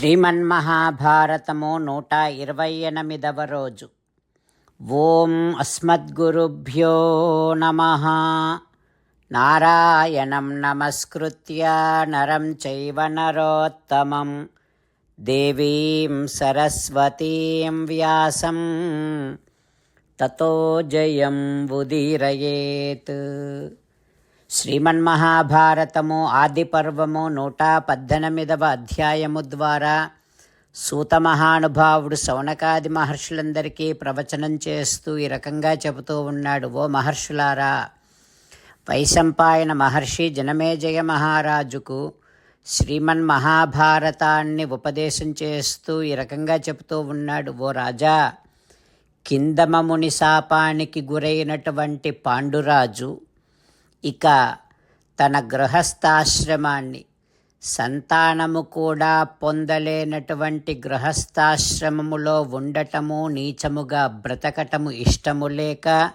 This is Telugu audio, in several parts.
శ్రీమన్మహాభారతము నూట ఇరవై ఎనిమిదవ రోజు. ఓం అస్మద్గురుభ్యో నమ. నారాయణం నమస్కృత్య నరం చైవ నరోత్తమం. దేవీం సరస్వతీం వ్యాసం. తతో జయం ఉదీరయేత్. శ్రీమన్మహాభారతము ఆదిపర్వము నూట పద్దెనిమిదవ అధ్యాయము ద్వారా సూత మహానుభావుడు శౌనకాది మహర్షులందరికీ ప్రవచనం చేస్తూ ఈ రకంగా చెబుతూ ఉన్నాడు. ఓ మహర్షులారా వైశంపాయన మహర్షి జనమేజయ మహారాజుకు శ్రీమన్ మహాభారతాన్ని ఉపదేశం చేస్తూ ఈ రకంగా చెబుతూ ఉన్నాడు. ఓ రాజా కిందమముని శాపానికి గురైనటువంటి పాండురాజు ఇక తన గృహస్థాశ్రమాన్ని సంతానము కూడా పొందలేనటువంటి గృహస్థాశ్రమములో ఉండటము నీచముగా బ్రతకటము ఇష్టము లేక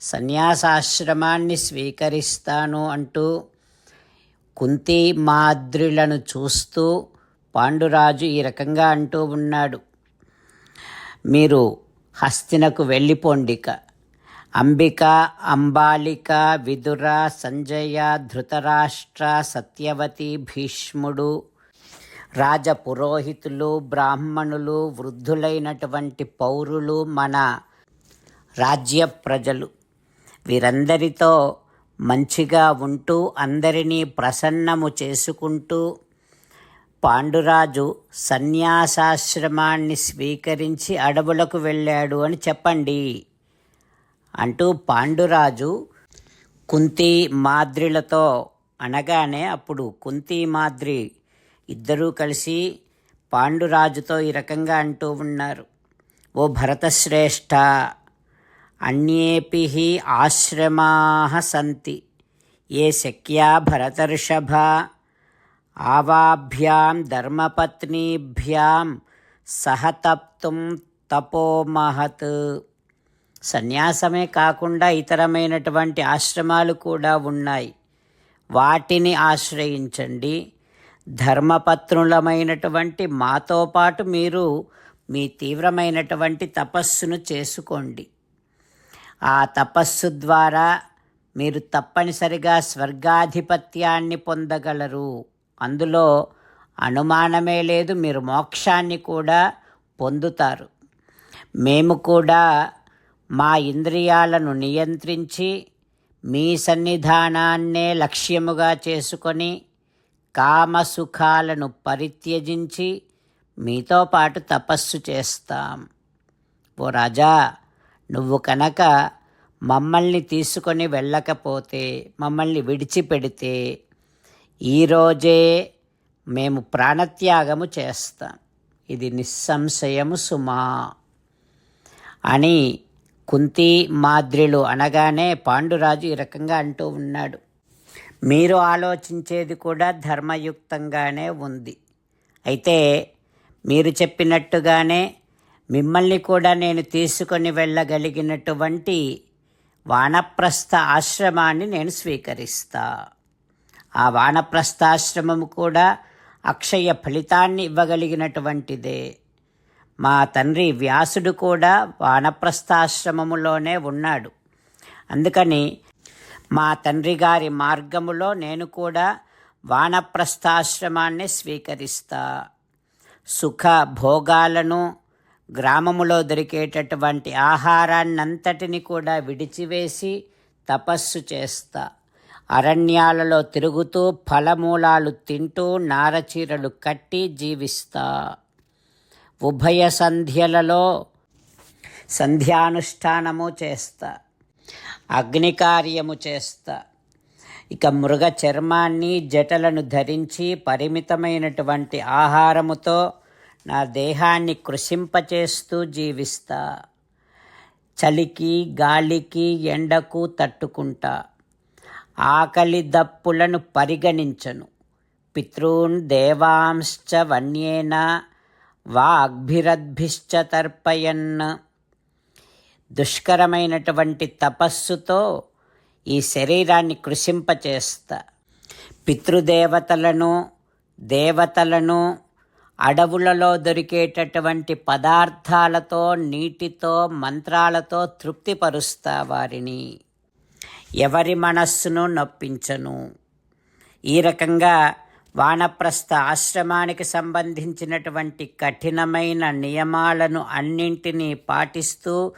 సన్యాసాశ్రమాన్ని స్వీకరిస్తాను అంటూ కుంతి మాద్రులను చూస్తూ పాండురాజు ఈ రకంగా అంటూ ఉన్నాడు. మీరు హస్తినకు వెళ్ళిపోండిక. అంబిక అంబాలిక విదుర సంజయ ధృతరాష్ట్ర సత్యవతి భీష్ముడు రాజపురోహితులు బ్రాహ్మణులు వృద్ధులైనటువంటి పౌరులు మన రాజ్య ప్రజలు. వీరందరితో మంచిగా ఉంటూ అందరినీ ప్రసన్నము చేసుకుంటూ పాండురాజు సన్యాసాశ్రమాన్ని స్వీకరించి అడవులకు వెళ్ళాడు అని చెప్పండి. అంటూ పాండురాజు కుంతి మాద్రిలతో అనగానే అప్పుడు కుంతి మాద్రి ఇద్దరూ కలిసి పాండురాజుతో ఈ రకంగా అంటూ ఉన్నారు. ఓ భరతశ్రేష్ఠ అన్యేపి ఆశ్రమా సంతి. ఏ శక్యా భరతర్షభ ఆవాభ్యాం ధర్మపత్నీభ్యాం సహతప్తుం తపోమహత్ సన్యాసమే కాకుండా ఇతరమైనటువంటి ఆశ్రమాలు కూడా ఉన్నాయి. వాటిని ఆశ్రయించండి. ధర్మపత్రులమైనటువంటి మాతో పాటు మీరు మీ తీవ్రమైనటువంటి తపస్సును చేసుకోండి. ఆ తపస్సు ద్వారా మీరు తప్పనిసరిగా స్వర్గాధిపత్యాన్ని పొందగలరు. అందులో అనుమానమే లేదు మీరు మోక్షాన్ని కూడా పొందుతారు. మేము కూడా మా ఇంద్రియాలను నియంత్రించి మీ సన్నిధానాన్నే లక్ష్యముగా చేసుకొని కామసుఖాలను పరిత్యజించి మీతో పాటు తపస్సు చేస్తాం. ఓ రాజా నువ్వు కనుక మమ్మల్ని తీసుకొని వెళ్ళకపోతే మమ్మల్ని విడిచిపెడితే ఈరోజే మేము ప్రాణత్యాగము చేస్తాం. ఇది నిస్సంశయము సుమా అని కుంతి మాద్రిలు అనగానే పాండురాజు ఈ రకంగా అంటూ ఉన్నాడు. మీరు ఆలోచించేది కూడా ధర్మయుక్తంగానే ఉంది. అయితే మీరు చెప్పినట్టుగానే మిమ్మల్ని కూడా నేను తీసుకొని వెళ్ళగలిగినటువంటి వానప్రస్థ ఆశ్రమాన్ని నేను స్వీకరిస్తా. ఆ వానప్రస్థాశ్రమం కూడా అక్షయ ఫలితాన్ని ఇవ్వగలిగినటువంటిదే. మా తండ్రి వ్యాసుడు కూడా వానప్రస్థాశ్రమములోనే ఉన్నాడు. అందుకని మా తండ్రి గారి మార్గములో నేను కూడా వానప్రస్థాశ్రమాన్ని స్వీకరిస్తా. సుఖ భోగాలను గ్రామములో దొరికేటటువంటి ఆహారాన్నంతటిని కూడా విడిచివేసి తపస్సు చేస్తా. అరణ్యాలలో తిరుగుతూ ఫలమూలాలు తింటూ నారచీరలు కట్టి జీవిస్తా. ఉభయ సంధ్యలలో సంధ్యానుష్ఠానము చేస్తా అగ్నికార్యము చేస్తా. ఇక మృగ చర్మాన్ని జటలను ధరించి పరిమితమైనటువంటి ఆహారముతో నా దేహాన్ని కృషింపచేస్తూ జీవిస్తా. చలికి గాలికి ఎండకు తట్టుకుంటా. ఆకలి దప్పులను పరిగణించను. పితృన్ దేవాంశ్చ వన్యేన వాగ్భిరద్భిశ్చ తర్పయన్. దుష్కరమైనటువంటి తపస్సుతో ఈ శరీరాన్ని కృషింపచేస్తా. పితృదేవతలను దేవతలను అడవులలో దొరికేటటువంటి పదార్థాలతో నీటితో మంత్రాలతో తృప్తిపరుస్తా వారిని. ఎవరి మనస్సును నొప్పించను. ఈ రకంగా వానప్రస్థ ఆశ్రమానికి సంబంధించినటువంటి కఠినమైన నియమాలను అన్నింటినీ పాటిస్తూ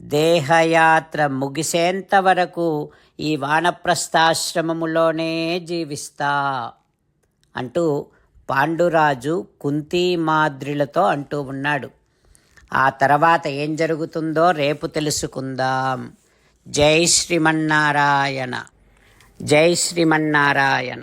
దేహయాత్ర ముగిసేంత వరకు ఈ వానప్రస్థాశ్రమములోనే జీవిస్తా అంటూ పాండురాజు కుంతీమాద్రిలతో అంటూ ఉన్నాడు. ఆ తర్వాత ఏం జరుగుతుందో రేపు తెలుసుకుందాం. జై శ్రీమన్నారాయణ. జై శ్రీమన్నారాయణ.